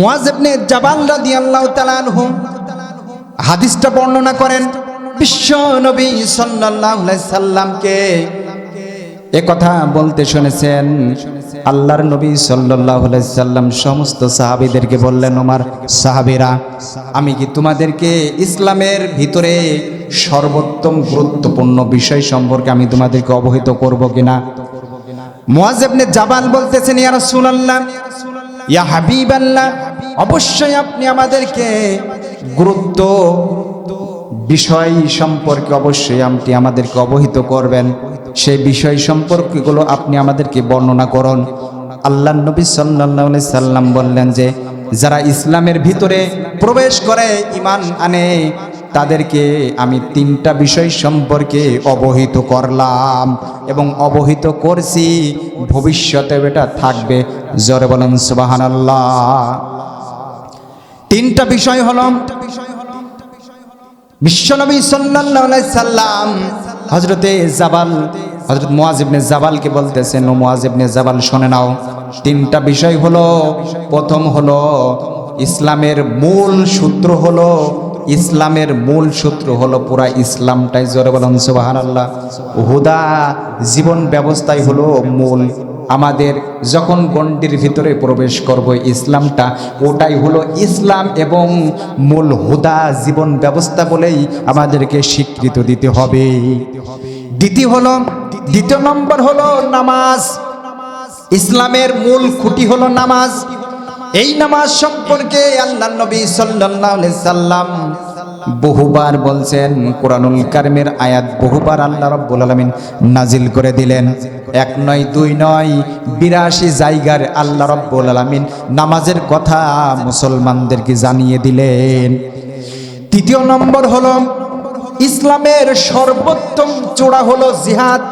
মুয়াজ ইবনে জাবাল রাদিয়াল্লাহু তাআলা আনহু হাদিসটা বর্ণনা করেন, বিশ্ব নবী সাল্লামকে। এ কথা বলতে শুনেছেন আল্লাহর নবী আলাইহি সাল্লাম। সমস্ত সাহাবীদেরকে বললেন, ওমার, সাহাবীরা, আমি কি তোমাদেরকে ইসলামের ভিতরে সর্বোত্তম গুরুত্বপূর্ণ বিষয় সম্পর্কে আমি তোমাদেরকে অবহিত করব কিনা? মুয়াজ ইবনে জাবাল বলতেছেন, ইয়া রাসূলুল্লাহ ইয়া হাবিবাল্লাহ, অবশ্যই আপনি আমাদেরকে গুরুত্ব বিষয় সম্পর্কে অবশ্যই আপনি আমাদেরকে অবহিত করবেন। সেই বিষয় সম্পর্কগুলো আপনি আমাদেরকে বর্ণনা করুন। আল্লাহ নবী আলাইহি সাল্লাম বললেন যে, যারা ইসলামের ভিতরে প্রবেশ করে ইমান আনে তাদেরকে আমি তিনটা বিষয় সম্পর্কে অবহিত করলাম এবং অবহিত করছি, ভবিষ্যতে এটা থাকবে। জোরে বলেন, সুবহানাল্লাহ। তিনটা বিষয় হল, বিশ্বনবী আলাইহি সাল্লাম হযরতে জাবাল, হযরত মুয়াজ ইবনে জাবালকে বলতেছেন, ও মুয়াজ ইবনে জাবাল, শুনে নাও। তিনটা বিষয় হলো, প্রথম হলো, ইসলামের মূল সূত্র হলো ইসলামের মূল সূত্র হলো পুরা ইসলামটাই, জোরে বলেন সুবহানাল্লাহ। হুদা জীবন ব্যবস্থাই হলো মূল। আমাদের যখন গণ্ডির ভিতরে প্রবেশ করব ইসলামটা, ওটাই হলো ইসলাম এবং মূল হুদা জীবন ব্যবস্থা বলেই আমাদেরকে স্বীকৃত দিতে হবে। দ্বিতীয় হলো, দ্বিতীয় নম্বর হলো নামাজ। ইসলামের মূল খুঁটি হলো নামাজ। এই নামাজ সম্পর্কে আল্লাহ নবী আলাইহি সাল্লাম বহুবার বলছেন, কোরআনুল কারিমের আয়াত বহুবার আল্লাহ রাব্বুল আলামিন নাজিল করে দিলেন। এক নয়, দুই নয়, বিরাশি জায়গার আল্লাহ রাব্বুল আলামিন নামাজের কথা মুসলমানদেরকে জানিয়ে দিলেন। তৃতীয় নম্বর হলো, ইসলামের সর্বোত্তম চূড়া হলো জিহাদ,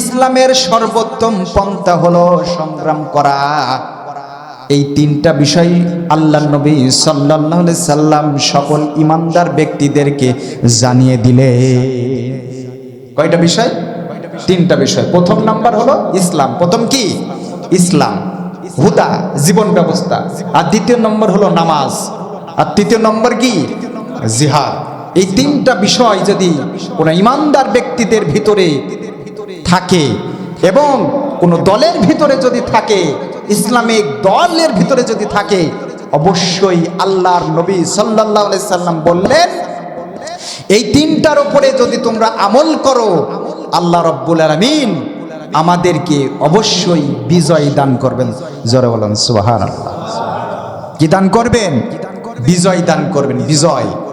ইসলামের সর্বোত্তম পন্থা হলো সংগ্রাম করা। এই তিনটা বিষয় আল্লাহ নবী আলাইহি সাল্লাম সকল ইমানদার ব্যক্তিদেরকে জানিয়ে দিলে। কয়টা বিষয়? তিনটা বিষয়। প্রথম নাম্বার হলো ইসলাম। প্রথম কি? ইসলাম। হুদা, জীবন ব্যবস্থা। আর দ্বিতীয় নম্বর হলো নামাজ। আর তৃতীয় নম্বর কি? জিহাদ। এই তিনটা বিষয় যদি কোনো ইমানদার ব্যক্তিদের ভিতরে থাকে এবং কোনো দলের ভিতরে যদি থাকে ইসলামিক দলের ভিতরে যদি থাকে, অবশ্যই আল্লাহর নবী আলাইহি সাল্লাম বললেন, এই তিনটার উপরে যদি তোমরা আমল করো, আল্লাহ রব্বুল আলামিন আমাদেরকে অবশ্যই বিজয় দান করবেন। জোরে বলেন, সুবহানাল্লাহ। কি দান করবেন? বিজয় দান করবেন, বিজয়।